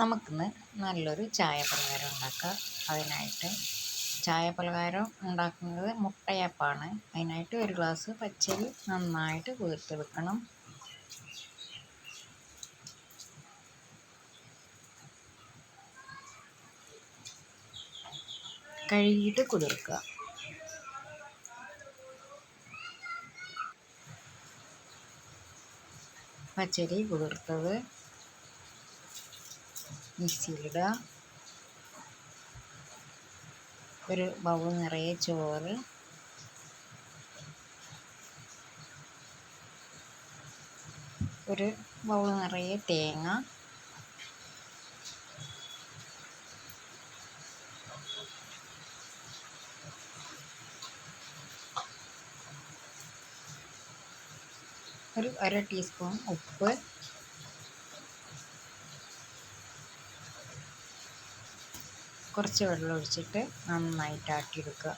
നമുക്കിന്ന് നല്ലൊരു ചായ പലഹാരം ഉണ്ടാക്കാം. അതിനായിട്ട് ചായ പലഹാരം ഉണ്ടാക്കുന്നത് മുട്ടയപ്പാണ്. അതിനായിട്ട് ഒരു ഗ്ലാസ് പച്ചരി നന്നായിട്ട് കുതിർത്ത് വെക്കണം കഴുകിയിട്ട് കുതിർക്കുക. പച്ചരി കുതിർത്തത്. മിക്സിയിലിടുക. ഒരു ബൗൾ നിറയെ ചോറ്. ഒരു ബൗൾ നിറയെ തേങ്ങ. ഒരു അര ടീസ്പൂൺ ഉപ്പ്. കുറച്ച് വെള്ളം ഒഴിച്ചിട്ട് നന്നായിട്ട് ആട്ടിയെടുക്കുക.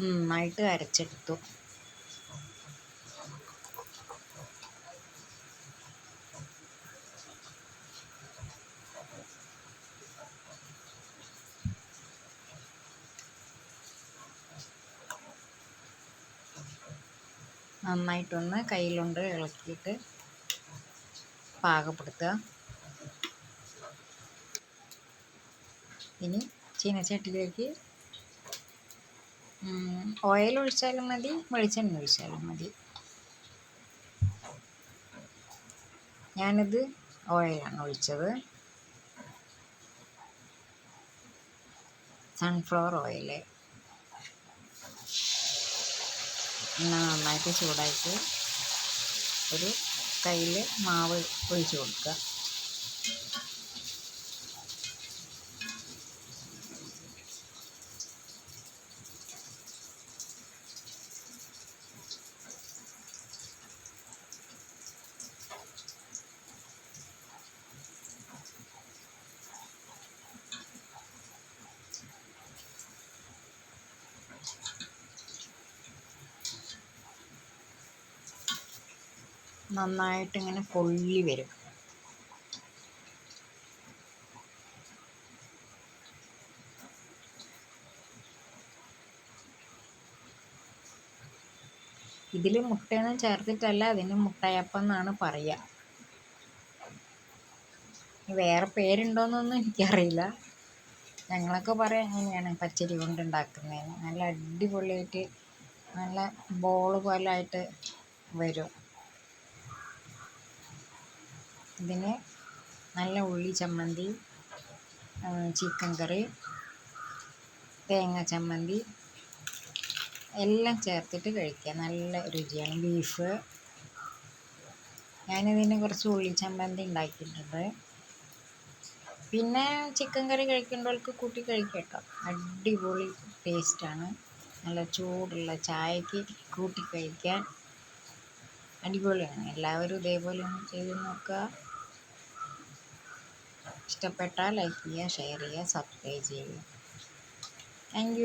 നന്നായിട്ട് അരച്ചെടുത്തു. നന്നായിട്ടൊന്ന് കയ്യിലുണ്ട് ഇളക്കിയിട്ട് പാകപ്പെടുത്തുക. ഇനി ചീനച്ചട്ടിയിലേക്ക് ഓയിൽ ഒഴിച്ചാലും മതി വെളിച്ചെണ്ണ ഒഴിച്ചാലും മതി. ഞാനിത് ഓയിലാണ് ഒഴിച്ചത്. സൺഫ്ലവർ ഓയിൽ എണ്ണ നന്നായിട്ട് ചൂടായിട്ട് ഒരു കയ്യിൽ മാവ് ഒഴിച്ച് കൊടുക്കുക. നന്നായിട്ട് ഇങ്ങനെ പൊള്ളി വരും. ഇതിൽ മുട്ടയൊന്നും ചേർത്തിട്ടല്ല അതിന് മുട്ടയപ്പം എന്നാണ് പറയുക വേറെ പേരുണ്ടോയെന്നൊന്നും എനിക്കറിയില്ല. ഞങ്ങളൊക്കെ പറയാം എങ്ങനെയാണ് പച്ചരി കൊണ്ട് നല്ല അടിപൊളിയായിട്ട് നല്ല ബോൾ പോലായിട്ട് വരും. ഇതിന് നല്ല ഉള്ളി ചമ്മന്തി ചിക്കൻ കറി തേങ്ങ ചമ്മന്തി എല്ലാം ചേർത്തിട്ട് കഴിക്കുക നല്ല രുചിയാണ്. ബീഫ് ഞാനിതിന് കുറച്ച് ഉള്ളി ചമ്മന്തി ഉണ്ടാക്കിയിട്ടുണ്ട്. പിന്നെ ചിക്കൻ കറി കഴിക്കേണ്ടവർക്ക് കൂട്ടി കഴിക്കട്ടോ. അടിപൊളി ടേസ്റ്റാണ് നല്ല ചൂടുള്ള ചായക്ക് കൂട്ടി കഴിക്കാൻ അടിപൊളിയാണ്. എല്ലാവരും ഇതേപോലെ ഒന്ന് ചെയ്ത് നോക്കുക. ഇഷ്ടപ്പെട്ടാൽ ലൈക്ക് ചെയ്യുക ഷെയർ ചെയ്യുക സബ്സ്ക്രൈബ് ചെയ്യുക താങ്ക്